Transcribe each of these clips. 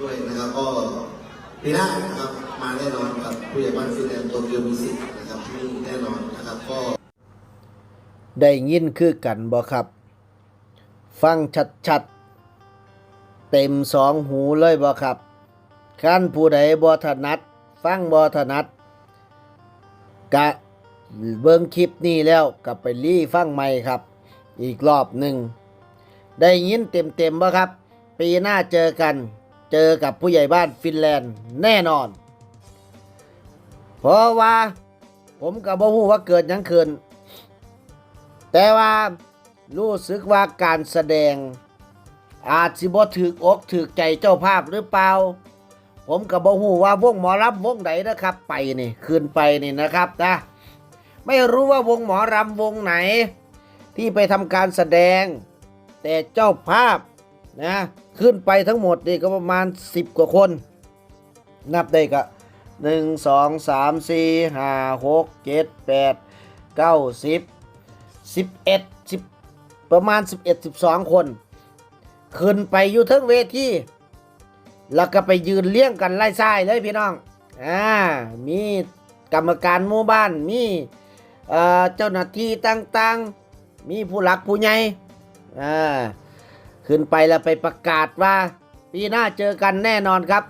ด้วยนะครับก็ปีหน้านะครับมาแน่นอนกับผู้ใหญ่บ้านฟินแลนด์โตเกียวมิสิกนะครับที่นี่แน่นอนนะครับก็ได้ยินคือกันบ่ครับ ฟังชัดๆ เต็มสองหูเลยบ่ครับขั้นผู้ใดบ่ถนัด ฟังบ่ถนัด กะเบิ่งคลิปนี้แล้วกลับไปรีฟังใหม่ครับ อีกรอบหนึ่ง ได้ยินเต็มๆบ่ครับ ปีหน้าเจอกัน เจอกับผู้ใหญ่บ้านฟินแลนด์แน่นอน เพราะว่า ผมกับบ่ฮู้ว่าเกิดยังขึ้นแต่ว่ารู้สึกว่าการแสดง อาจสิบ่ถึกอกถึกใจเจ้าภาพหรือเปล่า ผมก็บ่ฮู้ว่าวงหมอลำวงไหนนะครับ ไปนี่ขึ้นไปนี่นะครับนะไม่รู้ว่าวงหมอรำวงไหน ที่ไปทำการแสดง แต่เจ้าภาพนะ ขึ้นไปทั้งหมดนี่ก็ประมาณ 10 กว่าคน นับได้ก็หนึ่งสองสามสี่ห้าหกเจ็ดแปดเก้าสิบสิบเอ็ดสิบประมาณสิบเอ็ดสิบสองคน ขึ้นไปอยู่ทั้งเวทีแล้วก็ไปยืนเลี้ยงกันไล่ซ้ายเลยพี่น้องอ่ามีกรรมการหมู่บ้าน มีเอ่อเจ้าหน้าที่ต่างๆ มีผู้หลักผู้ใหญ่อ่า ขึ้นไปแล้วไปประกาศว่าปีหน้าเจอกันแน่นอนครับ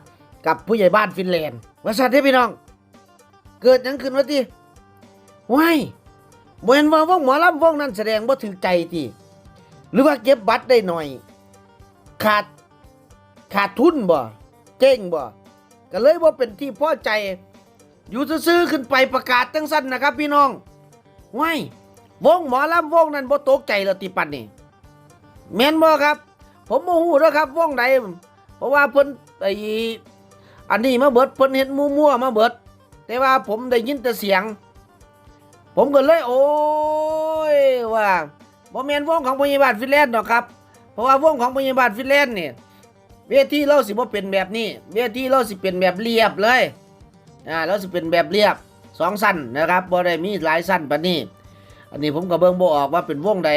กับผู้ใหญ่บ้านฟินแลนด์ว่าสัตว์ที่พี่น้อง เกิดยังขึ้นวะทีว้ายบ่เห็นว่าวงหมอลำวงนั้นแสดงบ่าถึงใจติหรือว่าเก็บบัตรได้หน่อย ขาดขาดทุนบ่เจ๊งบ่ก็เลยบ่าเป็นที่พอใจ อยู่ซื่อขึ้นไปประกาศจังสั้นนะครับ พี่น้องว้ายวงหมอลำวงนั้นบ่ตกใจแล้วติปันนี่แม่นบ่ครับ ผมบ่ฮู้แล้วครับวงใดเพราะว่าเพิ่นไออันนี้มาเบิดเพิ่นเฮ็ดมั่วมาเบิด แต่ว่าผมได้ยินแต่เสียง ผมก็เลยโอ้ยว่าบ่แมนวงของพยาบาลฟินแลนด์หรอกครับ เพราะว่าวงของพยาบาลฟินแลนด์เนี่ยเวทีเราสิบ่เป็นแบบนี้ เวทีเราสิเป็นแบบเรียบเลยอ่าเราสิเป็นแบบเรียบสองสั้นนะครับบ่ได้มีหลายสั้นปานนี้ อันนี้ผมก็เบิ่งบ่ออกว่าเป็นวงใด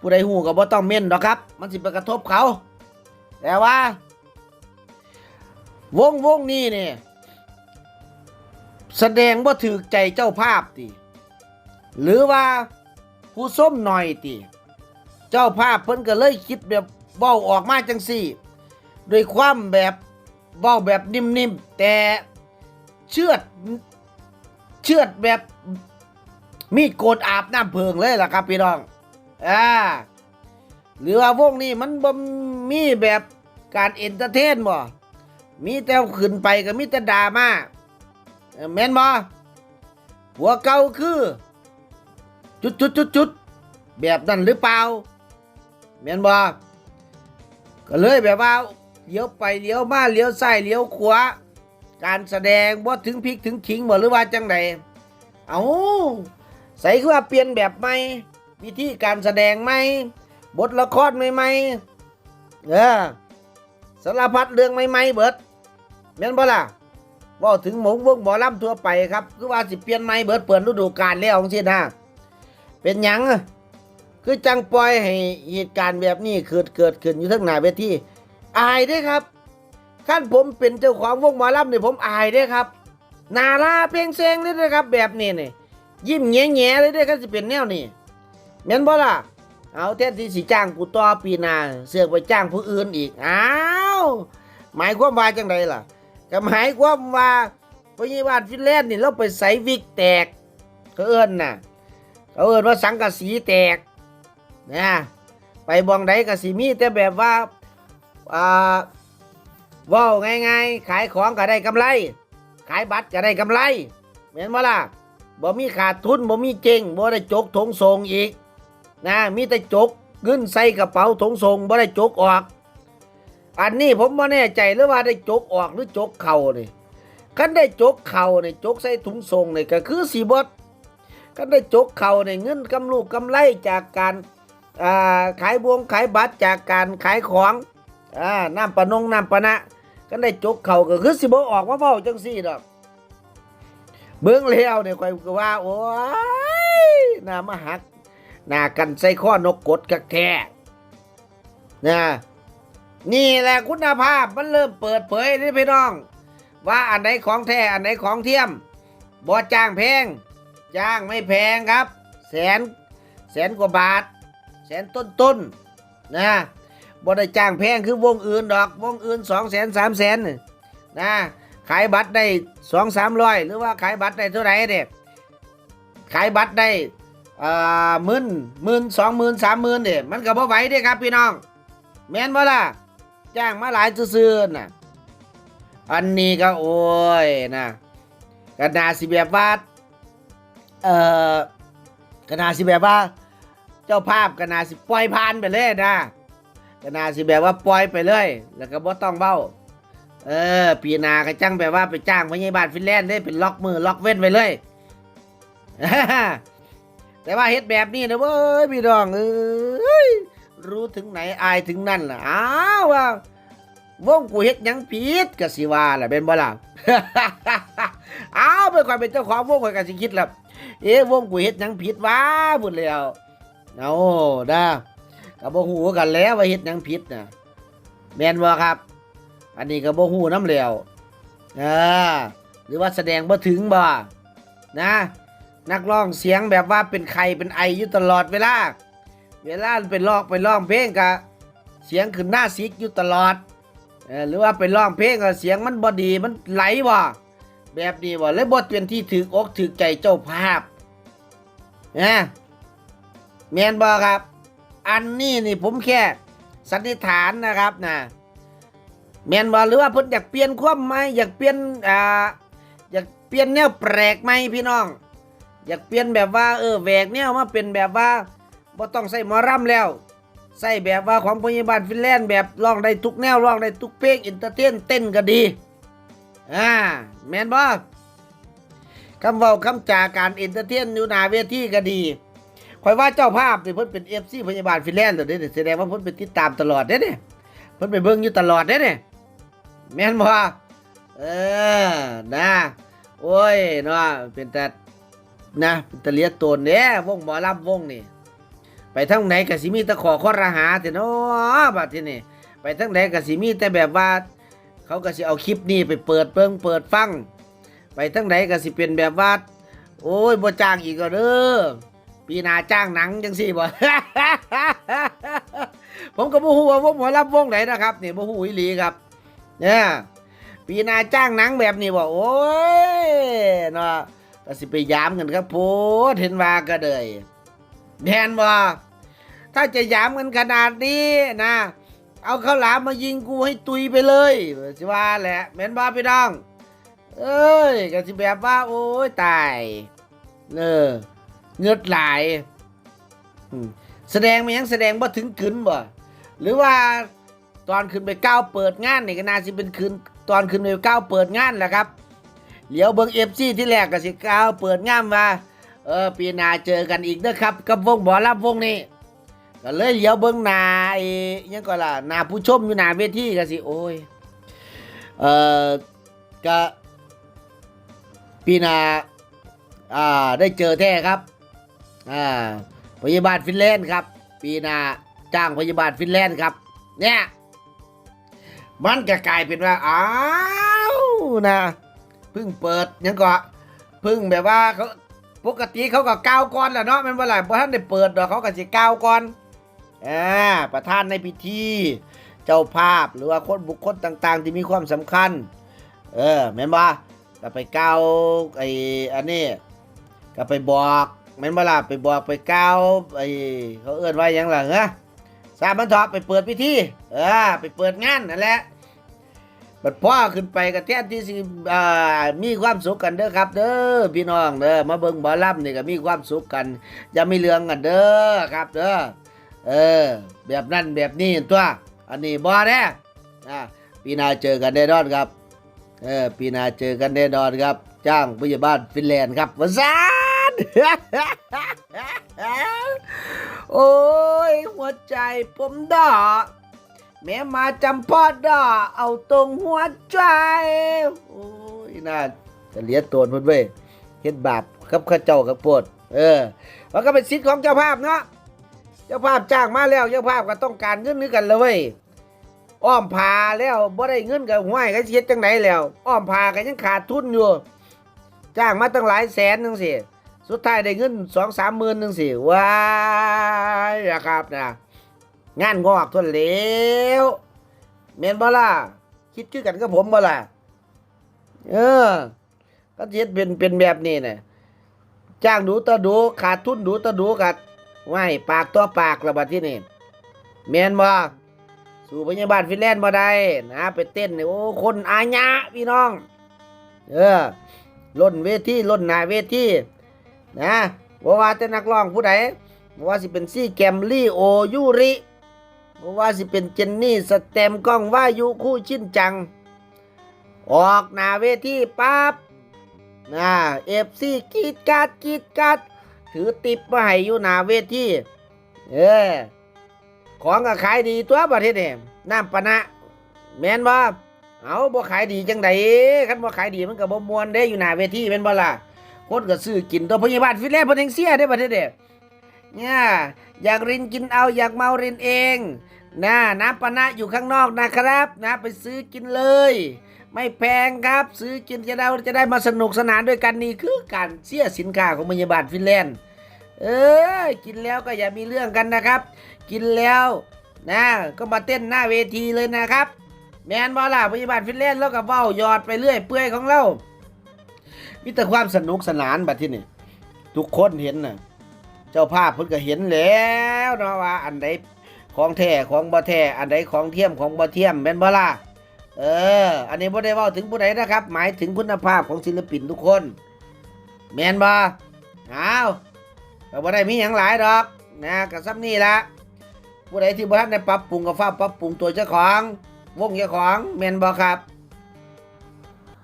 ผู้ใดฮู้ก็บ่ต้องเม่นหรอกครับ มันสิไปกระทบเขา แต่ว่า วงวงนี้เนี่ยแสดงว่าถือใจเจ้าภาพติหรือว่าผู้ส้มหน่อยติเจ้าภาพเพิ่นก็เลยคิดแบบเบ้าออกมาจังสี่ด้วยความแบบเบ้าแบบนิ่มๆ แต่เชือดเชือดแบบมีดโกนอาบน้ำเพิงเลยล่ะครับพี่น้อง อ่าหรือว่าวงนี้มันบ่มีแบบการเอนเตอร์เทนบ่มีแต่ขึ้นไปก็มีแต่ดราม่าแม่นบ่หัวเก่าคือ จุดจุดจุดจุดแบบนั้นหรือเปล่าแม่นบ่ก็เลยแบบว่าเลี้ยวไปเลี้ยวมาเลี้ยวซ้ายเลี้ยวขวาการแสดงบ่ถึงพริกถึงขิงบ่หรือว่าจังไดเอาใส่คือว่าเปลี่ยนแบบใหม่ วิธีการแสดงใหมบทละครใหม่ๆเออสารพัดเรื่องใหม่ๆเบิดแม่นบ่ล่ะว่าถึงหมงวงหมอลำทั่วไปครับคือว่าสิเปลี่ยนใหม่เบิดเปิดฤดูกาลแล้วจังซี่นะเป็นหยังคือจังปล่อยให้เหตุการณ์แบบนี้เกิดเกิดขึ้นอยู่ทั้งหน้าเวทีอายด้ครับขั้นผมเป็นเจ้าของวงหมอลำเนี่ยผมอายด้ครับนาลาเพลงเซงเลยนะครับ แบบนี้นี่ยิ้มแง่แง่ๆเลยด้ครับสิเป็นแนวนี้ แม่นบ่ล่ะ เอาแทนที่สิจ้างกูต่อปีหน้าเสือกไปจ้างผู้อื่นอีก อ้าวหมายความว่าจังไดล่ะ ก็หมายความว่าพยาบาลฟินแลนด์นี่เราไปใส่วิกแตกเขาเอิ้นน่ะเขาเอิ้นว่าสังกะสีแตกนะไปบองใดกะสีมีแต่แบบว่าอ่าว้าง่ายๆขายของก็ได้กำไร ขายบัตรก็ได้กำไรเห็นบ่ล่ะบ่มีขาดทุนบ่มีเจงบ่ได้จกถงส่งอีก นะมีแต่จกเงินใส่กระเป๋าถงส่งบ่ได้จกออก อันนี้ผมบ่แน่ใจหรือว่าได้จกออกหรือจกเข่านี่คันได้จกเข่านี่จกใส่ถุงส่งนี่ก็คือสีบดก็ได้จกเข่าในเงินกำลูกกำไรจากการขายบวงขายบัตรจากการขายของอน้ำปะนงน้ำปะนะก็ได้จกเข่าก็คือสิบออกว่าเฝ้าจังสี่ดอกเบื้องเลี้ยวเนี่ยคอยว่าโอ้ยน้ามาหัก หน้ากันใส่ข้อนกกดกักแท้นะนี่แหละคุณภาพมันเริ่มเปิดเผยนี่พี่น้อง ว่าอันไหนของแท้อันไหนของเทียมบ่จ้างแพง จ้างไม่แพงครับ แสนแสนกว่าบาท แสนต้นต้นๆนะบ่ได้จ้างแพงคือวงอื่นดอกวงอื่นสองแสนสามแสนนะขายบัตรได้สองสามร้อยหรือว่าขายบัตรได้เท่าไหร่เด็กขายบัตรได้ อ่าหมื่นหมื่นสองหมื่นสามหมื่นเนี่ยมันก็บ่ไหวเด้ครับพี่น้อง แม่นบ่ล่ะจ้างมาหลายซื่อๆน่ะอันนี้ก็โอ้ยนะกนาสิแบบว่าเอ่อกนาสิแบบว่า เจ้าภาพกนาสิปล่อยผ่านไปเลยนะกนาสิแบบว่าปล่อยไปเลย แล้วก็บ่ต้องเบ้าเออปีนาก็จังแบบว่าไปจ้างพยาบาลฟินแลนด์ได้เป็นล็อกมือล็อกเว้นไปเลย แต่ว่าเฮ็ดแบบนี้นะเว้ยพี่น้องเอ้ยรู้ถึงไหนอายถึงนั่นล่ะอ้าวว่าวงกูเฮ็ดยังผิดก็สิว่าล่ะเป็นบ่ล่ะอ้าวเป็นความเป็นเจ้าของวงข่อยก็สิคิดล่ะเอ๊ะวงกูเฮ็ดยังผิดวะพุ่นแล้วเอาด้าก็บ่ฮู้กันแล้วว่าเฮ็ดยังผิดน่ะแม่นบ่ครับ อันนี้ก็บ่ฮู้นำแล้วอ่าหรือว่าแสดงบ่ถึงบ่นะ นักร้องเสียงแบบว่าเป็นไข่เป็นไออยู่ตลอดเวลา เวลาไปร้องไปร้องเพลงกะเสียงขึ้นหน้าซิกอยู่ตลอดหรือว่าไปร้องเพลงก็เสียงมันบอดีมันไหลบ่แบบนี้บ่เลยบทเป็นที่ถืออกถือใจเจ้าภาพนะแมนบอครับ อันนี้นี่ผมแค่สันนิษฐานนะครับนะแมนบอหรือว่าเพิ่นอยากเปลี่ยนความไหมอยากเปลี่ยนอ่าอยากเปลี่ยนแนวแปลกไหมพี่น้อง อยากเปลี่ยนแบบว่าเออแหวกแนวมาเป็นแบบว่าบ่ต้องใส่หมอรำแล้ว ใส่แบบว่าของพยาบาลฟินแลนด์แบบร้องได้ทุกแนวร้องได้ทุกเพลงอินเตอร์เทนเต้นก็ดีอ่าแมนบ่คำเว้าคำจาการอินเตอร์เทนอยู่หน้าเวทีก็ดีคอยว่าเจ้าภาพนี่เพิ่นเป็น FC พยาบาลฟินแลนด์เหรอเด้แสดงว่าเพิ่นไปติดตามตลอดเด้เนี่ยเพิ่นไปเบิ่งอยู่ตลอดเด้เนี่ยแม่นบ่เออนะโอ้ยเนาะเป็นแต่ นะเป็นตะเลียตนเนี่ยวงหมอลำวงนี่ ไปทั้งไหนกะสิมีตะขอข้อรหาแต่เนาะบัดที่นี่ไปทั้งไหนกะสิมีแต่แบบว่า เขาก็สิเอาคลิปนี้ไปเปิดเบิ่งเปิดฟัง ไปทั้งไหนกะสิเป็นแบบว่าโอ้ยบ่จ้างอีกก็เด้อปีนาจ้างหนังจังซี่บ่ ผมก็บ่ฮู้ว่าวงหมอลำวงไหนนะครับนี่บ่ฮู้อีหลีครับ เนี่ยปีนาจ้างหนังแบบนี้บ่โอ้ยเนาะ ก็สิไปยามกันครับโพดเห็นว่าก็เลยแทนว่าถ้าจะยามกันขนาดนี้นะ เอาข้าวหลามมายิงกูให้ตุยไปเลยสิว่าแหละแม่นบ่พี่น้อง เอ้ยก็สิแบบว่า โอ้ยตายเนอเงือดหลายแสดงมายังแสดงบ่าถึงกึนบ่หรือว่าตอนขึ้นไปก้าวเปิดงานนี่ก็น่าสิเป็นคืนตอนขึ้นไปก้าวเปิดงานแหละครับ เหลียวเบิงเอฟซีที่แรกก็สิก้าวเปิดง่ามว่าเออปีหน้าเจอกันอีกนะครับ กับวงหมอลำวงนี้ก็เลยเหลียวเบิงนาไอ้ยังก็ล่ะนาผู้ชมอยู่นาเวทีก็สิโอ้ยเออก็ปีนาอ่าได้เจอแท้ครับอ่าพยาบาลฟินแลนด์ครับ ปีนาจ้างพยาบาลฟินแลนด์ครับ เนี่ยมันก็กลายเป็นว่าอ้าวนะ เพิ่งเปิดยังก็เพิ่งแบบว่าเขาปกติเขาก็ก้าวก่อนแหละเนาะมันว่าไรเพระท่านได้เปิดดอกเขาก็สิก้าวก่อนอ่าประธานในพิธี เจ้าภาพหรือว่าคนบุคคลต่าง ๆ ที่มีความสำคัญ เออแม่นว่าก็ไปก้าวไอ้อันนี้ก็ไปบอกแม่นว่าล่ะไปบอกไปก้าวไอ้เขาเอื้อนว่าหยังล่ะเหรอสามบันทอไปเปิดพิธีเออไปเปิดงานนั่นแหละ บัดพ่อขึ้นไปก็แทนที่สิอ่ามีความสุขกันเด้อครับ เด้อพี่น้องเด้อมาเบิ่งบอลลัมนี่ก็มีความสุขกันอย่ามีเรื่องกันเด้อครับเด้อเออ แบบนั้นแบบนี้ตัวอันนี้บ่แน่อ่าปีหน้าเจอกันแน่นอนครับ เออปีหน้าเจอกันแน่นอนครับ จ้างพยาบาลฟินแลนด์ครับวซานโอ้ยหัวใจผมดอก แม่มาจำพอดอเอาตรงหัวใจ โอ้ยน่าจะเลียตัวพิ่นเว้ยเฮ็ดบาปกับข้าเจ้ากับโปวดเออ มันก็เป็นสิทธิ์ของเจ้าภาพเนาะเจ้าภาพจ้างมาแล้วเจ้าภาพก็ต้องการเงินนึกกันเลยเว้ยอ้อมพาแล้วบ่ได้เงินกับห้วยก็เฮ็ดจังไดแล้ว อ้อมพาก็ยังขาดทุนอยู่ จ้างมาตั้งหลายแสนนึงสิสุดท้ายได้เงิน2 3หมื่นนึงสิว้ายนะครับนะ งานงอกทนแล้วแม่นบ่ล่ะคิดคือกันกับผมบ่ล่ะเออ ก็เฮ็ดเป็นเป็นแบบนี้น่ะจ้างดูต่อดูขาดทุนดูต่อดูกัดไว้ปากต่อปากละบัดที่นี่แม่นบ่สู่พยาบาลฟินแลนด์มาได้นะไปเต้นเนี่ยโอ้คนอาญะพี่น้อง เออล่นเวทีล่นหน้าเวทีนะบ่ว่าแต่นักร้องผู้ใดบ่ว่าสิเป็นซี่แกมลี่โอยูริ บ่ว่าสิเป็นเจนนี่สแตมป์ก้องว่ายุคู่ชินจัง ออกหน้าเวทีปั๊บนะเอฟซีกรีดกาดกรีดกาดถือติบมาให้อยู่หน้าเวทีเออของก็ขายดีตัวประเทศเนี่น้ำปะนะแมนบ่เอาบ่ขายดีจังไดคันบ่ขายดีมันก็บ่มวนเด้อยู่หน้าเวทีแม่นบ่ล่ะคนก็ซื้อกินตัวพยาบาลฟินแลนด์เพิ่นยังเสียเด้ประเทศนี่เนี่ยอยากรินกินเอาอยากเมารินเอง นะน้ำปะนะอยู่ข้างนอกนะครับ นะไปซื้อกินเลย ไม่แพงครับ ซื้อกินจะได้จะได้มาสนุกสนานด้วยกันนี่คือการเสียสินค้าของพยาบาลฟินแลนด์ เออกินแล้วก็อย่ามีเรื่องกันนะครับ กินแล้วนะก็มาเต้นหน้าเวทีเลยนะครับ แมนบอล่ะพยาบาลฟินแลนด์แล้วก็เว้าหยอดไปเรื่อยเปื่อยของเรามีแต่ความสนุกสนานแบัดที่นี่ทุกคนเห็นน่ะเจ้าภาพเพิ่นก็เห็นแล้วเนาะว่าอันใด ของแท้ของบ่แท้อันใดของเทียมของบ่เทียมแม่นบ่ล่ะเออ อันนี้บ่ได้ว่าถึงผู้ใดนะครับ หมายถึงคุณภาพของศิลปินทุกคน แม่นบ่อ้าวก็บ่ได้มีหยังหลายดอกนะก็ซ้ำนี่ละผู้ใดที่บ่ทันได้ปรับปรุงก็ฟ้าปรับปรุงตัวเจ้าของ วงเจ้าของแม่นบ่ครับ